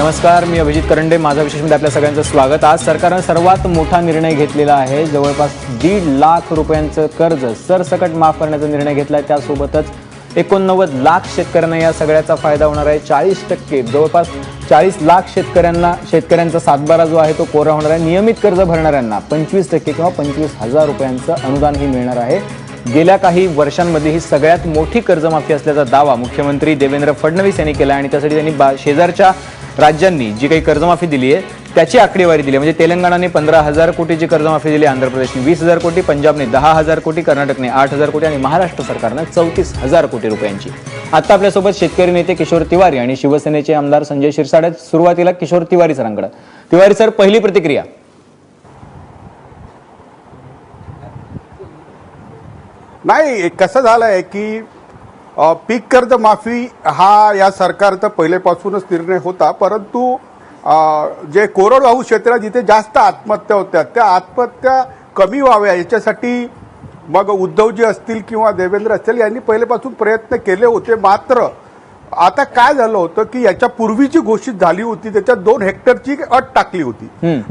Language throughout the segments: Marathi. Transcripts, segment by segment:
नमस्कार मी अभिजित करंडे. माझा विशेषमध्ये आपल्या सगळ्यांचं स्वागत. आज सरकारनं सर्वात मोठा निर्णय घेतलेला आहे. जवळपास दीड लाख रुपयांचं कर्ज सरसकट माफ करण्याचा निर्णय घेतला आहे त्यासोबतच एकोणनव्वद लाख शेतकऱ्यांना या सगळ्याचा फायदा होणार आहे. चाळीस टक्के जवळपास चाळीस लाख शेतकऱ्यांना शेतकऱ्यांचा सातबारा जो आहे तो कोरा होणार आहे. नियमित कर्ज भरणाऱ्यांना पंचवीस टक्के किंवा पंचवीस हजार रुपयांचं अनुदानही मिळणार आहे. गेल्या काही वर्षांमध्ये ही सगळ्यात मोठी कर्जमाफी असल्याचा दावा मुख्यमंत्री देवेंद्र फडणवीस यांनी केला आणि त्यासाठी त्यांनी बा शेजारच्या राज्यांनी जी काही कर्जमाफी दिली आहे त्याची आकडेवारी दिली आहे. म्हणजे तेलंगणाने पंधरा हजार कोटीची कर्जमाफी दिली आंध्र प्रदेशने वीस हजार कोटी पंजाबने दहा हजार कोटी कर्नाटकने आठ हजार कोटी आणि महाराष्ट्र सरकारनं चौतीस हजार कोटी रुपयांची. आता आपल्यासोबत शेतकरी नेते किशोर तिवारी आणि शिवसेनेचे आमदार संजय शिरसाट सुरुवातीला किशोर तिवारी सरांकडे. तिवारी सर पहिली प्रतिक्रिया. नाही कसं झालंय की पीक कर्ज माफी हा या सरकारचा पहिलेपासूनच निर्णय होता परंतु जे कोरडवाहू क्षेत्र जिथे जास्त आत्महत्या होत्या त्या आत्महत्या कमी व्हाव्या याच्यासाठी मग उद्धवजी असतील किंवा देवेंद्र असतील यांनी पहिलेपासून प्रयत्न केले होते. मात्र आता काय झालं होतं की याच्या पूर्वीची घोषित झाली होती त्याच्यात दोन हेक्टरची अट टाकली होती.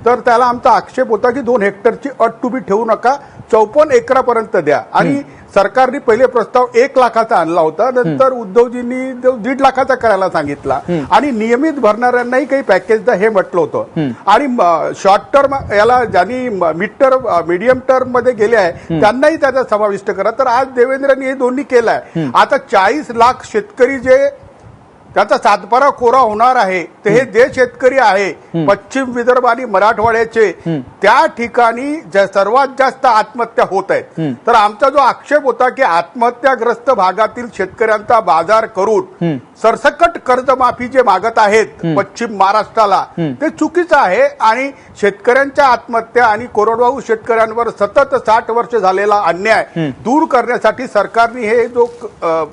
तर त्याला आमचा आक्षेप होता की दोन हेक्टरची अट तुम्ही ठेवू नका चौपन्न एकरापर्यंत द्या. आणि सरकारने पहिले प्रस्ताव एक लाखाचा आणला होता. नंतर उद्धवजींनी दीड लाखाचा करायला सांगितला. आणि नियमित भरणाऱ्यांनाही काही पॅकेज द्या हे म्हटलं होतं. आणि शॉर्ट टर्म याला ज्यांनी मिड टर्म मिडियम टर्ममध्ये गेले आहे त्यांनाही त्याचा समाविष्ट करा. तर आज देवेंद्रनी हे दोन्ही केलंय. आता चाळीस लाख शेतकरी जे त्याचा सातबारा कोरा होणार आहे. ते हे जे शेतकरी आहे. पश्चिम विदर्भ आणि मराठवाड्याचे त्या ठिकाणी सर्वात जास्त आत्महत्या होत आहेत. तर आमचा जो आक्षेप होता की आत्महत्याग्रस्त भागातील शेतकऱ्यांचा बाजार करून सरसकट कर्जमाफी जे मागत आहेत पश्चिम महाराष्ट्राला ते चुकीचं आहे आणि शेतकऱ्यांच्या आत्महत्या आणि कोरडवाहू शेतकऱ्यांवर सतत साठ वर्ष झालेला अन्याय दूर करण्यासाठी सरकारने हे जो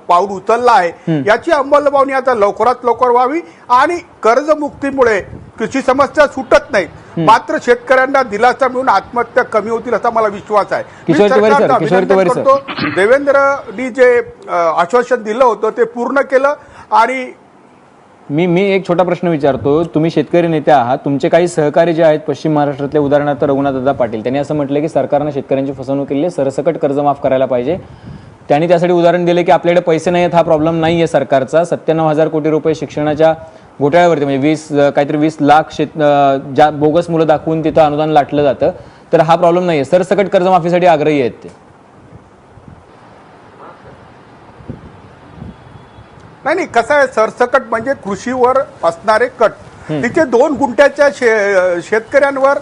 पाऊल उचलला आहे याची अंमलबजावणी आता लवकरात लवकर व्हावी आणि कर्जमुक्तीमुळे कृषी समस्या सुटत नाहीत. मात्र शेतकऱ्यांना दिलासा मिळून आत्महत्या कमी होतील असा मला विश्वास आहे. मी किशोर तिवारी सर, सरकारचं किशोर अभिनंदन. करतो. देवेंद्रनी जे आश्वासन दिलं होतं ते पूर्ण केलं आणि मी मी एक छोटा प्रश्न विचारतो. तुम्ही शेतकरी नेते आहात. तुमचे काही सहकारी जे आहेत पश्चिम महाराष्ट्रातले उदाहरणार्थ रघुनाथदादा पाटील त्यांनी असं म्हटलं की सरकारनं शेतकऱ्यांची फसवणूक केली सरसकट कर्ज माफ करायला पाहिजे. त्यांनी त्यासाठी उदाहरण दिले की आपल्याकडे पैसे नाही आहेत हा प्रॉब्लेम नाही आहे सरकारचा. सत्त्याण्णव हजार कोटी रुपये शिक्षणाच्या घोटाळ्यावरती म्हणजे वीस काहीतरी वीस लाख शेत ज्या बोगस मुलं दाखवून तिथं अनुदान लाटलं जातं तर हा प्रॉब्लेम नाही आहे सरसकट कर्जमाफीसाठी आग्रही आहेत ते. नाही नाही कसं आहे सरसकट म्हणजे कृषीवर असणारे कट. तिथे दोन गुंठ्याच्या शे- शेतकऱ्यांवर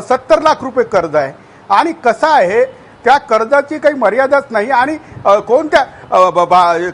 सत्तर लाख रुपये कर्ज आहे. आणि कसं आहे त्या कर्जाची काही मर्यादाच नाही आणि कोणत्या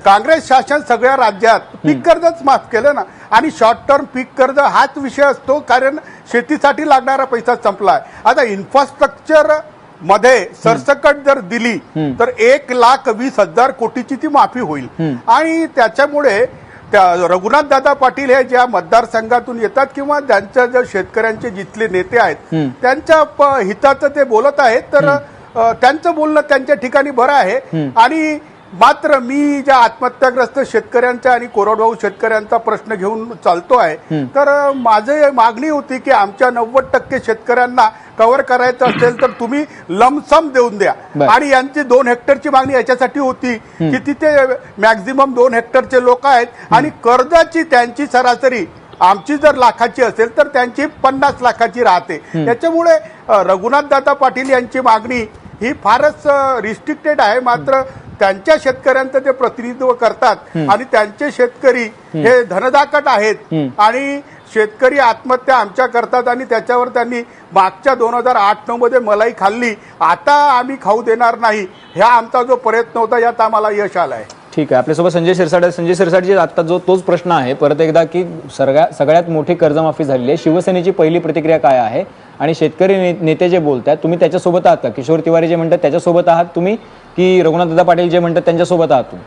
काँग्रेस शासन सगळ्या राज्यात पीक कर्जच माफ केलं ना. आणि शॉर्ट टर्म पीक कर्ज हाच विषय असतो कारण शेतीसाठी लागणारा पैसा संपला आहे आता इन्फ्रास्ट्रक्चरमध्ये सरसकट जर दिली तर एक लाख वीस हजार कोटीची ती माफी होईल. आणि त्याच्यामुळे त्या रघुनाथ दादा पाटील हे ज्या मतदारसंघातून येतात किंवा त्यांच्या ज्या शेतकऱ्यांचे जिथले नेते आहेत त्यांच्या हिताचं ते बोलत आहेत तर त्यांचं बोलणं त्यांच्या ठिकाणी बरं आहे. आणि मात्र मी ज्या आत्महत्याग्रस्त शेतकऱ्यांचा आणि कोरडवाहू शेतकऱ्यांचा प्रश्न घेऊन चालतो आहे तर माझे मागणी होती की आमच्या नव्वद टक्के शेतकऱ्यांना कव्हर करायचं असेल तर तुम्ही लमसम देऊन द्या. आणि यांची दोन हेक्टरची मागणी याच्यासाठी होती की तिथे मॅक्झिमम दोन हेक्टरचे लोक आहेत आणि कर्जाची त्यांची सरासरी आमची जर लाखाची असेल तर त्यांची पन्नास लाखाची राहते. त्याच्यामुळे अ, रघुनाथदादा पाटील यांची मागणी ही फारच रिस्ट्रिक्टेड आहे. मात्र त्यांच्या शेतकऱ्यांचं ते प्रतिनिधित्व करतात आणि त्यांचे शेतकरी हे धनदाकट आहेत आणि शेतकरी आत्महत्या आमच्या करतात आणि त्याच्यावर त्यांनी मागच्या दोन हजार आठ नऊ मध्ये मलाई खाल्ली. आता आम्ही खाऊ देणार नाही. ह्या आमचा जो प्रयत्न होता यात आम्हाला यश आलंय. ठीक आहे. आपल्यासोबत संजय शिरसाट. संजय शिरसाटजी आता जो तोच प्रश्न आहे परत एकदा की सगळ्या सगळ्यात मोठी कर्जमाफी झालेली आहे. शिवसेनेची पहिली प्रतिक्रिया काय आहे? आणि शेतकरी ने- नेते जे बोलतात तुम्ही त्याच्यासोबत आहात का? किशोर तिवारी जे म्हणतात त्याच्यासोबत आहात तुम्ही? की रघुनाथदादा पाटील जे म्हणतात त्यांच्यासोबत आहात तुम्ही?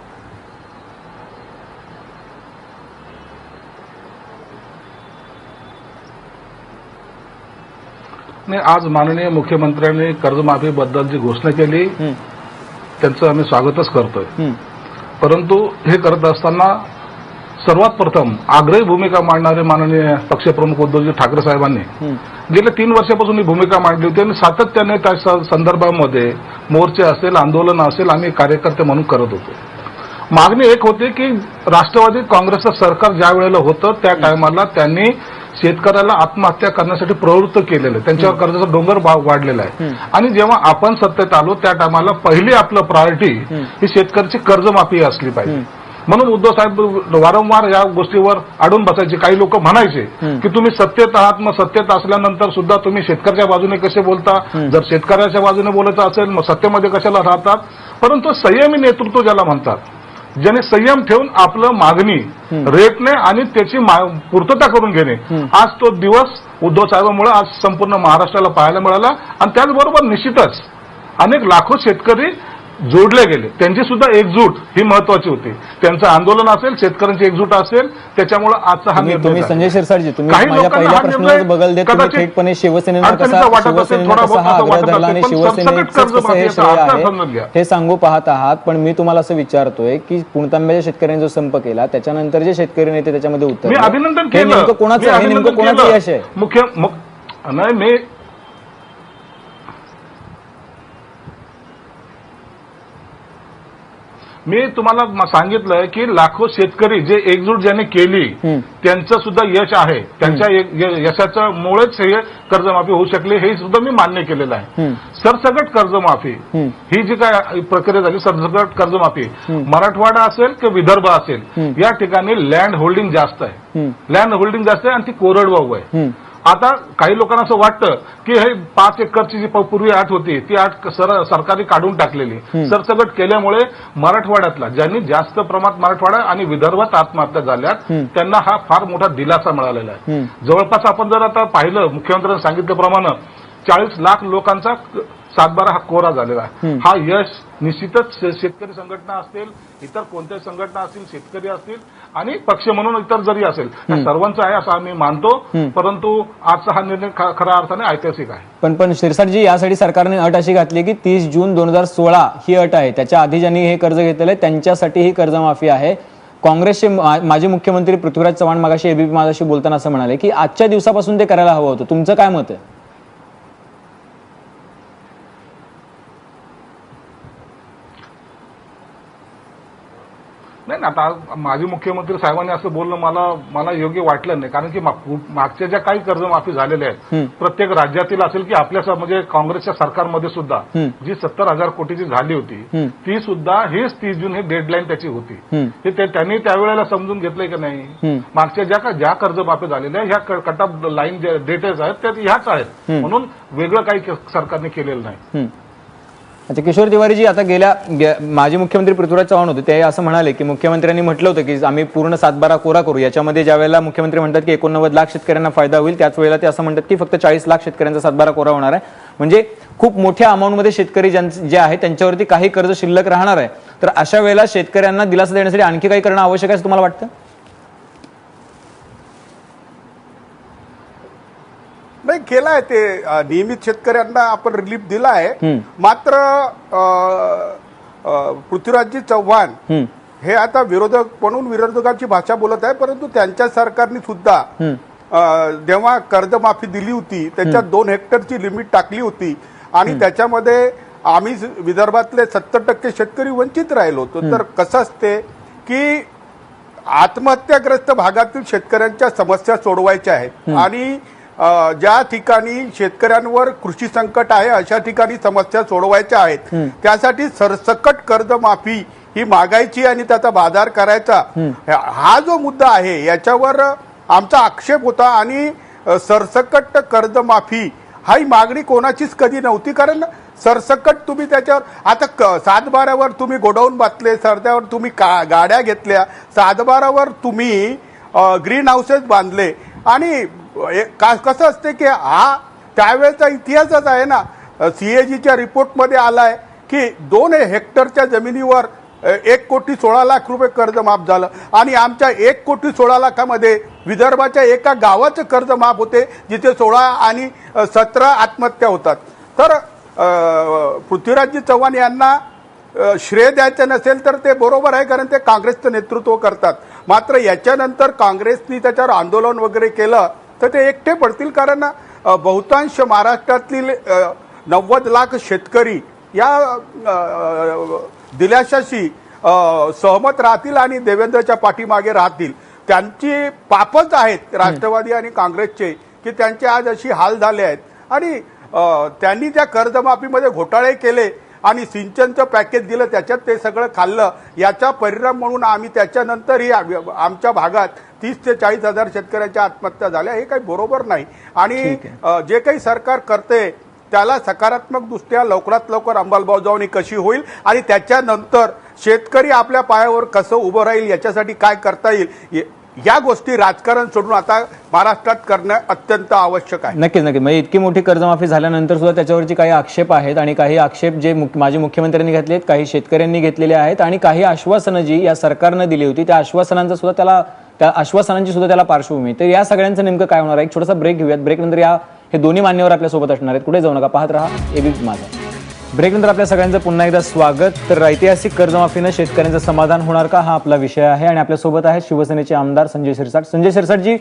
नाही आज माननीय मुख्यमंत्र्यांनी कर्जमाफीबद्दल जी घोषणा केली त्यांचं आम्ही स्वागतच करतोय. परंतु हे करत असताना सर्वात प्रथम आग्रही भूमिका मांडणारे माननीय पक्षप्रमुख उद्धवजी ठाकरे साहेबांनी गेल्या तीन वर्षापासून ही भूमिका मांडली होती आणि सातत्याने त्या संदर्भामध्ये मोर्चे असेल आंदोलन असेल आम्ही कार्यकर्ते म्हणून करत होतो. मागणी एक होती की राष्ट्रवादी काँग्रेसचं सरकार ज्या वेळेला होतं त्या टायमाला त्यांनी शेतकऱ्याला आत्महत्या करण्यासाठी प्रवृत्त केलेलं आहे. त्यांच्यावर कर्जाचा डोंगर वाढलेला आहे. आणि जेव्हा आपण सत्तेत आलो त्या टायमाला पहिली आपलं प्रायोरिटी ही शेतकऱ्याची कर्जमाफी असली पाहिजे. म्हणून उद्धव साहेब वारंवार या गोष्टीवर अडून बसायचे. काही लोक म्हणायचे की तुम्ही सत्तेत आहात मग सत्तेत असल्यानंतर सुद्धा तुम्ही शेतकऱ्याच्या बाजूने कसे बोलता? जर शेतकऱ्याच्या बाजूने बोलायचं असेल मग सत्तेमध्ये कशाला राहतात? परंतु संयमी नेतृत्व ज्याला म्हणतात ज्याने संयम ठेवून आपलं मागणी रेटणे आणि त्याची पूर्तता करून घेणे. आज तो दिवस उद्धव साहेबांमुळे आज संपूर्ण महाराष्ट्राला पाहायला मिळाला. आणि त्याचबरोबर निश्चितच अनेक लाखो शेतकरी जोडले गेले. त्यांची सुद्धा एकजूट ही महत्वाची होती. त्यांचं आंदोलन असेल शेतकऱ्यांची एकजूट असेल त्याच्यामुळे आजचा हा तुम्ही निर्णय. संजय शिरसाटजी तुम्ही लोकांना पहिल्या हा सांगू पाहत आहात पण मी तुम्हाला असं विचारतोय की पुणतांब्याच्या शेतकऱ्यांनी जो संप केला त्याच्यानंतर जे शेतकरी नेते त्याच्यामध्ये उतरले अभिनंदन हे केलं. नेमकं कोणाचं आहे? नेमकं कोणाचं. यश आहे? मुख्य मुख- नाही मी मी तुम्हाला सांगितलंय की लाखो शेतकरी जे एकजूट ज्याने केली. त्यांचं सुद्धा यश आहे त्यांच्या यशाच्या मुळेच हे कर्जमाफी होऊ शकली हे सुद्धा मी मान्य केलेलं आहे. सरसकट कर्जमाफी. ही जी काय प्रक्रिया झाली सरसकट कर्जमाफी मराठवाडा असेल की विदर्भ असेल या ठिकाणी लँड होल्डिंग जास्त आहे. लँड होल्डिंग जास्त आहे आणि ती कोरडवाहू आहे. आता काही लोकांना असं वाटतं की हे पाच एकरची जी पूर्वी आठ होती ती आठ सर सरकारने काढून टाकलेली. सरसकट केल्यामुळे मराठवाड्यातला ज्यांनी जास्त प्रमाणात मराठवाडा आणि विदर्भात आत्महत्या झाल्यात त्यांना हा फार मोठा दिलासा मिळालेला आहे. जवळपास आपण जर आता पाहिलं मुख्यमंत्र्यांनी सांगितल्याप्रमाणे चाळीस लाख लोकांचा सातबारा हा कोरा झालेला आहे. हा यश निश्चितच शेतकरी संघटना असतील इतर कोणत्याही संघटना असतील शेतकरी असतील आणि पक्ष म्हणून इतर जरी असेल सर्वांचा आहे असं आम्ही मानतो. परंतु आजचा हा निर्णय खऱ्या अर्थाने ऐतिहासिक आहे. पण पण शिरसाटजी यासाठी सरकारने अट अशी घातली की तीस जून दोन हजार सोळा ही अट आहे. त्याच्या आधी ज्यांनी हे कर्ज घेतलेलं आहे त्यांच्यासाठी ही कर्जमाफी आहे. काँग्रेसचे माजी मुख्यमंत्री पृथ्वीराज चव्हाण मागाशी एबीपी माझ्याशी बोलताना असं म्हणाले की आजच्या दिवसापासून ते करायला हवं होतं. तुमचं काय मत आहे? नाही ना आता माजी मुख्यमंत्री साहेबांनी असं बोलणं मला मला योग्य वाटलं नाही. कारण की मागच्या ज्या काही कर्जमाफी झालेल्या आहेत प्रत्येक राज्यातील असेल की आपल्या म्हणजे काँग्रेसच्या सरकारमध्ये सुद्धा जी सत्तर हजार कोटीची झाली होती ती सुद्धा हेच तीस जून हे डेडलाईन त्याची होती. हे ते- त्यांनी त्यावेळेला समजून घेतलंय की नाही? मागच्या ज्या का ज्या कर्जमाफी झालेल्या ह्या कट ऑफ लाईन डेटेज आहेत त्या ह्याच आहेत. म्हणून वेगळं काही सरकारने केलेलं नाही. अच्छा किशोर तिवारीजी आता गेल्या गे- माजी मुख्यमंत्री पृथ्वीराज चव्हाण होते ते असं म्हणाले की मुख्यमंत्र्यांनी म्हटलं होतं की आम्ही पूर्ण सातबारा कोरा करू. याच्यामध्ये ज्या वेळेला मुख्यमंत्री म्हणतात की एकोणनव्वद लाख शेतकऱ्यांना फायदा होईल त्याच वेळेला ते असं म्हणतात की फक्त चाळीस लाख शेतकऱ्यांचा सातबारा कोरा होणार आहे. म्हणजे खूप मोठ्या अमाऊंटमध्ये शेतकरी ज्यांचे- जे आहे त्यांच्यावरती काही कर्ज शिल्लक राहणार आहे. तर अशा वेळेला शेतकऱ्यांना दिलासा देण्यासाठी आणखी काही करणं आवश्यक आहे असं तुम्हाला वाटतं? नाही केलाय ते. नियमित शेतकऱ्यांना आपण रिलीफ दिला आहे मात्र पृथ्वीराजजी चव्हाण. हे आता विरोधक म्हणून विरोधकांची भाषा बोलत आहे परंतु त्यांच्या सरकारने सुद्धा जेव्हा कर्जमाफी दिली होती त्याच्यात दोन हेक्टरची लिमिट टाकली होती. आणि त्याच्यामध्ये आम्ही विदर्भातले सत्तर टक्के शेतकरी वंचित राहिलो होतो. तर कसं असते की आत्महत्याग्रस्त भागातील शेतकऱ्यांच्या समस्या सोडवायच्या आहेत. आणि ज्या ठिकाणी शेतकऱ्यांवर कृषी संकट आहे अशा ठिकाणी समस्या सोडवायच्या आहेत. त्यासाठी सरसकट कर्जमाफी ही मागायची आणि त्याचा बाजार करायचा. हा जो मुद्दा आहे याच्यावर आमचा आक्षेप होता आणि सरसकट कर्जमाफी हा ही मागणी कोणाचीच कधी नव्हती. कारण सरसकट तुम्ही त्याच्यावर आता सातबारावर तुम्ही गोडाऊन बांधले सरद्यावर तुम्ही का गाड्या घेतल्या सातबारावर तुम्ही ग्रीन हाऊसेस बांधले. आणि का- कसं असते की हा त्यावेळेचा इतिहासच आहे ना सी ए जीच्या रिपोर्टमध्ये आलाय की दोन हेक्टरच्या जमिनीवर एक कोटी सोळा लाख रुपये कर्ज माफ झालं. आणि आमच्या एक कोटी सोळा लाखामध्ये विदर्भाच्या एका गावाचं कर्ज माफ होते जिथे सोळा आणि सतरा आत्महत्या होतात. तर पृथ्वीराजजी चव्हाण यांना श्रेय द्यायचं नसेल तर ते बरोबर आहे कारण ते काँग्रेसचं नेतृत्व करतात. मात्र याच्यानंतर काँग्रेसनी त्याच्यावर आंदोलन वगैरे केलं तर ते एकटे पडतील कारण बहुतांश महाराष्ट्रातील नव्वद लाख शेतकरी या दिलाशाशी सहमत राहतील आणि देवेंद्रच्या पाठीमागे राहतील. त्यांची पापच आहेत राष्ट्रवादी आणि काँग्रेसचे की त्यांचे आज अशी हाल झाले आहेत. आणि त्यांनी त्या कर्जमाफीमध्ये घोटाळे केले आणि सिंचनचं पॅकेज दिलं त्याच्यात ते सगळं खाल्लं. याचा परिणाम म्हणून आम्ही त्याच्यानंतरही आमच्या भागात तीस ते चाळीस हजार शेतकऱ्यांच्या आत्महत्या झाल्या हे काही बरोबर नाही. आणि जे काही सरकार करते त्याला सकारात्मक दृष्ट्या लवकरात लवकर अंमलबजावणी कशी होईल आणि त्याच्यानंतर शेतकरी आपल्या पायावर कसं उभं राहील याच्यासाठी काय करता येईल ये- गोष्टी राजकारण सोडून आता महाराष्ट्रात करणं अत्यंत आवश्यक आहे. नक्कीच नक्कीच. म्हणजे इतकी मोठी कर्जमाफी झाल्यानंतर सुद्धा त्याच्यावरची काही आक्षेप आहेत आणि काही आक्षेप जे माजी मुख्यमंत्र्यांनी घेतले आहेत काही शेतकऱ्यांनी घेतलेले आहेत आणि काही आश्वासनं जी या सरकारनं दिली होती त्या आश्वासनांचं सुद्धा त्याला त्या आश्वासनांची सुद्धा त्याला पार्श्वभूमी तर या सगळ्यांचं नेमकं काय होणार आहे? एक छोटासा ब्रेक घेऊयात. ब्रेक नंतर या हे दोन्ही मान्यवर आपल्यासोबत असणार आहेत. कुठे जाऊ नका. पाहत राहा. एबी माझा. ब्रेक नंतर आपल्या सगळ्यांचं पुन्हा एकदा स्वागत. तर ऐतिहासिक कर्जमाफीनं शेतकऱ्यांचं समाधान होणार का? हा आपला विषय आहे. आणि आपल्यासोबत आहे शिवसेनेचे आमदार संजय शिरसाट. संजय शिरसाटजी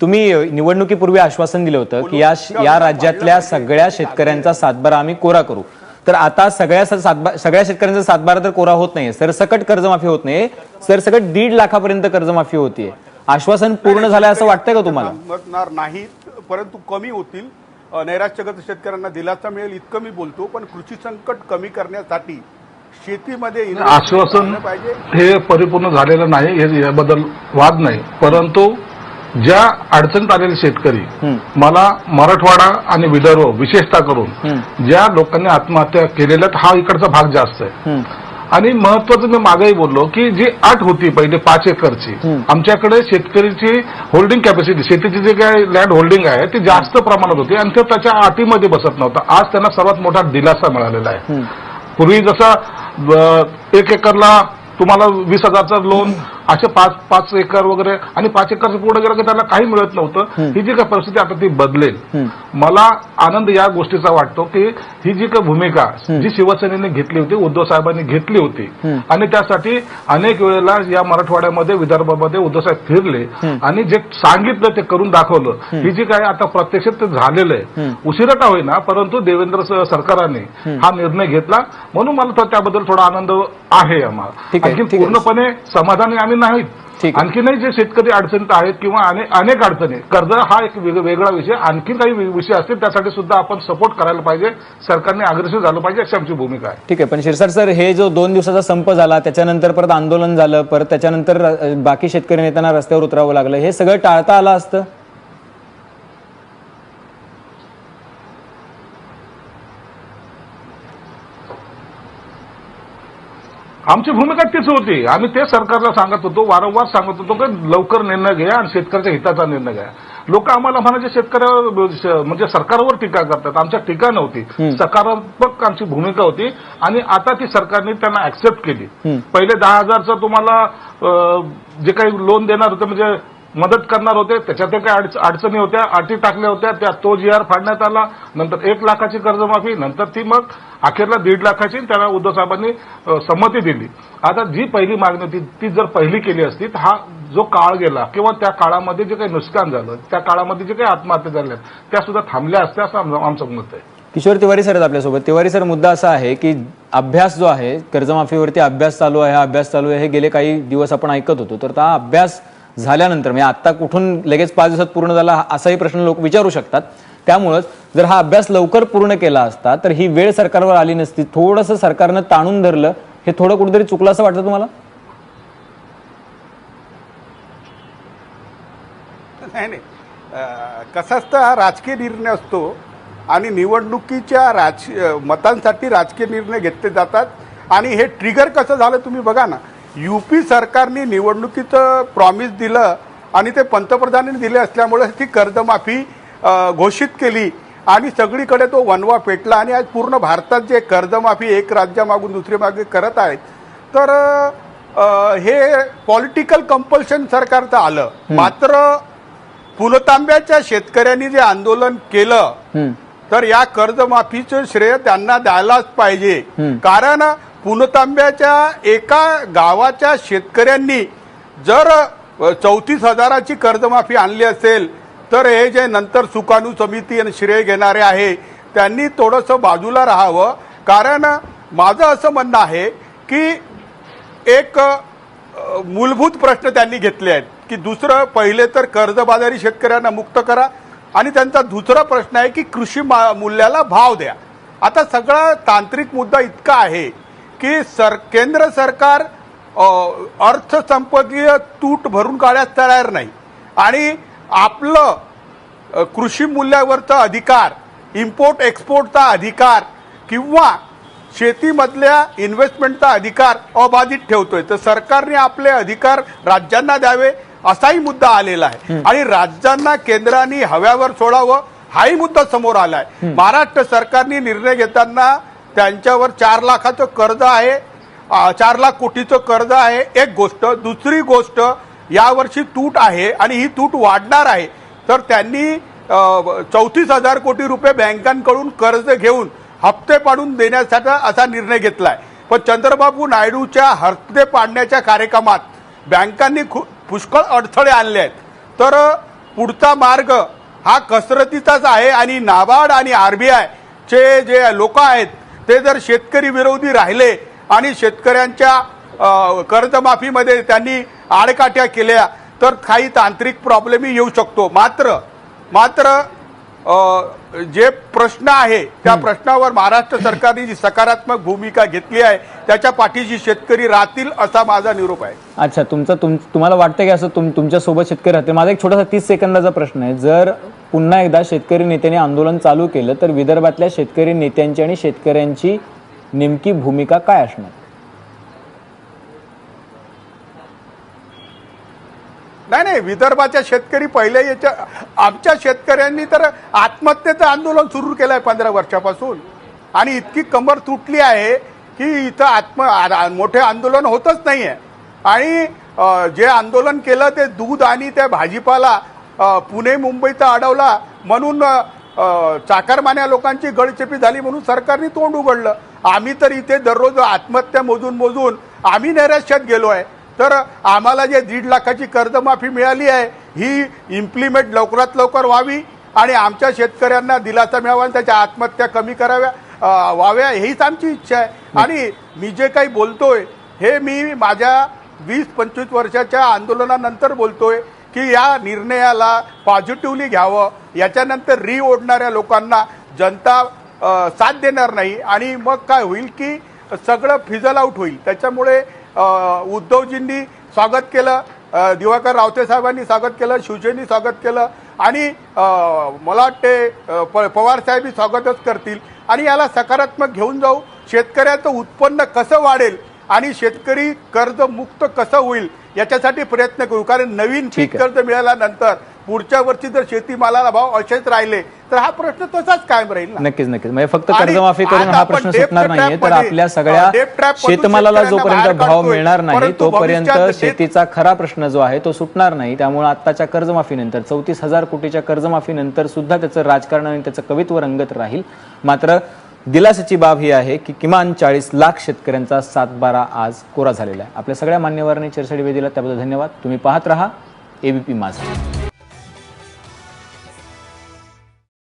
तुम्ही निवडणुकीपूर्वी आश्वासन दिलं होतं की या या राज्यातल्या सगळ्या शेतकऱ्यांचा सातबारा आम्ही कोरा करू. तर आता सगळ्या सातबा सगळ्या शेतकऱ्यांचा सातबारा तर कोरा होत नाहीये. सरसकट कर्जमाफी होत नाहीये. सरसकट दीड लाखापर्यंत कर्जमाफी होतीये. आश्वासन पूर्ण झालंय असं वाटतंय का तुम्हाला? नाहीत परंतु कमी होतील. अ, नैराश्यग्रस्त शेतकऱ्यांना दिलासा मिळेल इतकं मी बोलतो पण कृषी संकट कमी करण्यासाठी शेतीमध्ये आश्वासन झालं पाहिजे. हे परिपूर्ण झालेलं नाही हे याबद्दल वाद नाही. परंतु ज्या अडचणीत आलेले शेतकरी मला मराठवाडा आणि विदर्भ विशेषतः करून ज्या लोकांनी आत्महत्या केलेल्या हा इकडचा भाग जास्त आहे. आणि महत्वाचं मी मागेही बोललो की जी अट होती पहिले पाच एकरची आमच्याकडे शेतकरीची होल्डिंग कॅपॅसिटी शेतीची जे काय लँड होल्डिंग आहे ती जास्त प्रमाणात होती आणि ते त्याच्या अटीमध्ये बसत नव्हता. आज त्यांना सर्वात मोठा दिलासा मिळालेला आहे. पूर्वी जसा एक एकरला तुम्हाला वीस हजारचं लोन असे पाच पाच एकर वगैरे आणि पाच एकरचं पुढे गेलं की त्याला काही मिळत नव्हतं. ही जी काही परिस्थिती आता ती बदलेल. मला आनंद या गोष्टीचा वाटतो की ही जी काही भूमिका जी शिवसेनेने घेतली होती उद्धव साहेबांनी घेतली होती आणि त्यासाठी अनेक वेळेला या मराठवाड्यामध्ये विदर्भामध्ये उद्धव साहेब फिरले आणि जे सांगितलं ते करून दाखवलं. ही जी काय आता प्रत्यक्षात ते झालेलं आहे. उशिरा का होईना परंतु देवेंद्र सरकाराने हा निर्णय घेतला. म्हणून मला त्याबद्दल थोडा आनंद आहे आम्हाला. आणखी. पूर्णपणे समाधानी आम्ही नाहीत. ठीक आहे. आणखीनही जे शेतकरी अडचणीत आहेत किंवा अनेक अनेक अडचणी कर्ज हा एक वेग- वेगळा विषय आणखी काही वि- विषय असतील त्यासाठी सुद्धा आपण सपोर्ट करायला पाहिजे. सरकारने अग्रेसिव्ह झालं पाहिजे अशी आमची भूमिका आहे. ठीक आहे पण शिरसाट सर हे जो दोन दिवसाचा संप झाला त्याच्यानंतर परत आंदोलन झालं परत त्याच्यानंतर अ, बाकी शेतकरी नेत्यांना रस्त्यावर उतरावं लागलं हे सगळं टाळता आलं असतं? आमची भूमिका तीच होती. आम्ही ते सरकारला सांगत होतो वारंवार सांगत होतो की लवकर निर्णय घ्या आणि शेतकऱ्याच्या हिताचा निर्णय घ्या. लोक आम्हाला म्हणायचे शेतकऱ्यावर म्हणजे सरकारवर टीका करतात. आमच्या टीका नव्हती. सकारात्मक आमची भूमिका होती आणि आता ती सरकारने त्यांना ऍक्सेप्ट केली. पहिले दहा हजारचं तुम्हाला जे काही लोन देणार होते म्हणजे मदत करणार होते. त्याच्यात काही अडच- अडचणी होत्या अटी टाकल्या होत्या. त्या तो जी आर फाडण्यात आला. नंतर एक लाखाची कर्जमाफी नंतर ती मग अखेरला दीड लाखाची त्याला उद्धव साहेबांनी संमती दिली. आता जी पहिली मागणी होती ती जर पहिली केली असती तर हा जो काळ गेला किंवा त्या काळामध्ये जे काही नुकसान झालं त्या काळामध्ये जे काही आत्महत्या झाल्या त्या सुद्धा थांबल्या असत्या असं आमचं आमचं मत आहे. किशोर तिवारी सर आहेत आपल्यासोबत. तिवारी सर मुद्दा असा आहे की अभ्यास जो आहे कर्जमाफीवरती अभ्यास चालू आहे हा अभ्यास चालू आहे हे गेले काही दिवस आपण ऐकत होतो. तर हा अभ्यास झाल्यानंतर म्हणजे आता कुठून लगेच पाच दिवसात पूर्ण झाला असाही प्रश्न लोक विचारू शकतात. त्यामुळंच जर हा अभ्यास लवकर पूर्ण केला असता तर ही वेळ सरकारवर आली नसती. थोडंसं सरकारनं ताणून धरलं हे थोडं कुठेतरी चुकलं असं वाटतं तुम्हाला? नाही नाही. कसं असतं हा राजकीय निर्णय असतो आणि निवडणुकीच्या राज मतांसाठी राजकीय निर्णय घेतले जातात. आणि हे ट्रिगर कसं झालं तुम्ही बघा ना. युपी सरकारने निवडणुकीचं प्रॉमिस दिलं आणि ते पंतप्रधानांनी दिले असल्यामुळे ती कर्जमाफी घोषित केली. आणि सगळीकडे तो वनवा पेटला आणि आज पूर्ण भारतात जे कर्जमाफी एक राज्यामागून दुसरी मागे करत आहेत तर हे पॉलिटिकल कंपल्शन सरकारचं आलं. मात्र पुलतांब्याच्या शेतकऱ्यांनी जे आंदोलन केलं तर या कर्जमाफीचं श्रेय त्यांना द्यायलाच पाहिजे. कारण पुनतांब्याच्या एका गावाच्या शेतकऱ्यांनी जर चौतीस हजाराची कर्जमाफी आणली असेल तर हे जे नंतर सुकाणू समिती आणि श्रेय घेणारे आहे त्यांनी थोडंसं बाजूला राहावं. कारण माझं असं म्हणणं आहे की एक मूलभूत प्रश्न त्यांनी घेतले आहेत की दुसरं पहिले तर कर्जबाजारी शेतकऱ्यांना मुक्त करा आणि त्यांचा दुसरा प्रश्न आहे की कृषी मा- मूल्याला भाव द्या. आता सगळा तांत्रिक मुद्दा इतका आहे की सर केंद्र सरकार अ, अर्थसंपर्कीय तूट भरून काढण्यास तयार नाही. आणि आपलं कृषी मूल्यावरचा अधिकार इम्पोर्ट एक्सपोर्टचा अधिकार किंवा शेतीमधल्या इन्व्हेस्टमेंटचा अधिकार अबाधित ठेवतोय. तर सरकारने आपले अधिकार राज्यांना द्यावे असाही मुद्दा आलेला आहे. आणि राज्यांना केंद्राने हव्यावर सोडावं हाही मुद्दा समोर आलाय. महाराष्ट्र सरकारने निर्णय घेताना त्यांच्यावर चार लाखाचं कर्ज आहे चार लाख कोटीचं कर्ज आहे एक गोष्ट. दुसरी गोष्ट यावर्षी तूट आहे आणि ही तूट वाढणार आहे. तर त्यांनी चौतीस हजार कोटी रुपये बँकांकडून कर्ज घेऊन हप्ते पाडून देण्यासाठी असा निर्णय घेतलाय. पण चंद्रबाबू नायडूच्या हप्ते पाडण्याच्या कार्यक्रमात बँकांनी खू पुष्कळ अडथळे आणले आहेत. तर पुढचा मार्ग हा कसरतीचाच आहे आणि नाबार्ड आणि आर बी चे जे लोक आहेत ते जर शेतकरी विरोधी राहिले आणि शेतकऱ्यांच्या कर्जमाफीमध्ये त्यांनी आडकाठ्या केल्या तर काही तांत्रिक प्रॉब्लेमही येऊ शकतो. मात्र मात्र जे प्रश्न आहे त्या प्रश्नावर महाराष्ट्र सरकारने जी सकारात्मक भूमिका घेतली आहे त्याच्या पाठीशी शेतकरी राहतील असा माझा निरोप आहे. अच्छा तुमचं तुम तुम्हाला वाटतं की असं तुम तुमच्यासोबत शेतकरी राहते माझा एक छोटासा तीस सेकंदाचा प्रश्न आहे. जर पुन्हा एकदा शेतकरी नेत्याने आंदोलन चालू केलं तर विदर्भातल्या शेतकरी नेत्यांची आणि शेतकऱ्यांची नेमकी भूमिका काय असणार? नाही नाही विदर्भाच्या शेतकरी पहिले याच्या आमच्या शेतकऱ्यांनी तर आत्महत्येचं आंदोलन सुरू केलं आहे पंधरा वर्षापासून. आणि इतकी कंबर तुटली आहे की इथं आत्म आ- मोठे आंदोलन होतच नाही आहे आणि जे आंदोलन केलं ते दूध आणि त्या भाजीपाला पुणे मुंबईचा अडवला म्हणून चाकरमान्या लोकांची गळचेपी झाली म्हणून सरकारने तोंड उघडलं. आम्ही तर इथे दररोज आत्महत्या मोजून मोजून आम्ही नैराश्यात गेलो आहे तर आम्हाला जे दीड लाखाची कर्जमाफी मिळाली आहे ही इम्प्लिमेंट लवकरात लवकर व्हावी आणि आमच्या शेतकऱ्यांना दिलासा मिळावा आणि त्याच्या आत्महत्या कमी कराव्या व्हाव्या हीच आमची इच्छा आहे. आणि मी जे काही बोलतोय हे मी माझ्या वीस पंचवीस वर्षाच्या आंदोलनानंतर बोलतोय की या निर्णयाला पॉझिटिव्हली घ्यावं याच्यानंतर री ओढणाऱ्या लोकांना जनता साथ देणार नाही आणि मग काय होईल की सगळं फिजल आउट होईल. त्याच्यामुळे उद्धवजींनी स्वागत केलं दिवाकर रावते साहेबांनी स्वागत केलं शिवसेनेनी स्वागत केलं आणि मला वाटते प- पवार साहेबही स्वागतच करतील. आणि याला सकारात्मक घेऊन जाऊ. शेतकऱ्याचं उत्पन्न कसं वाढेल आणि शेतकरी कर्जमुक्त कसं होईल याच्यासाठी प्रयत्न करू. कारण नवीन ठीक पीक. कर्ज मिळाल्यानंतर पुढच्या वर्षी जर शेतीमालाला भाव असेच राहिले तर हा प्रश्न तसाच कायम राहील नक्कीच नक्कीच. म्हणजे फक्त कर्जमाफी करून हा प्रश्न सुटणार नाहीये तर आपल्या सगळ्या शेतमालाला जोपर्यंत भाव मिळणार नाही तोपर्यंत शेतीचा खरा प्रश्न जो आहे तो सुटणार नाही. त्यामुळे आत्ताच्या कर्जमाफीनंतर चौतीस हजार कोटीच्या कर्जमाफीनंतर सुद्धा त्याचं राजकारण आणि त्याचं कवित्व रंगत राहील. मात्र दिलासाची बाब ही आहे की किमान चाळीस लाख शेतकऱ्यांचा सातबारा आज कोरा झालेला आहे. आपल्या सगळ्या मान्यवरांनी चर्चा दिला त्याबद्दल धन्यवाद. तुम्ही पाहत रहा एबीपी माझा.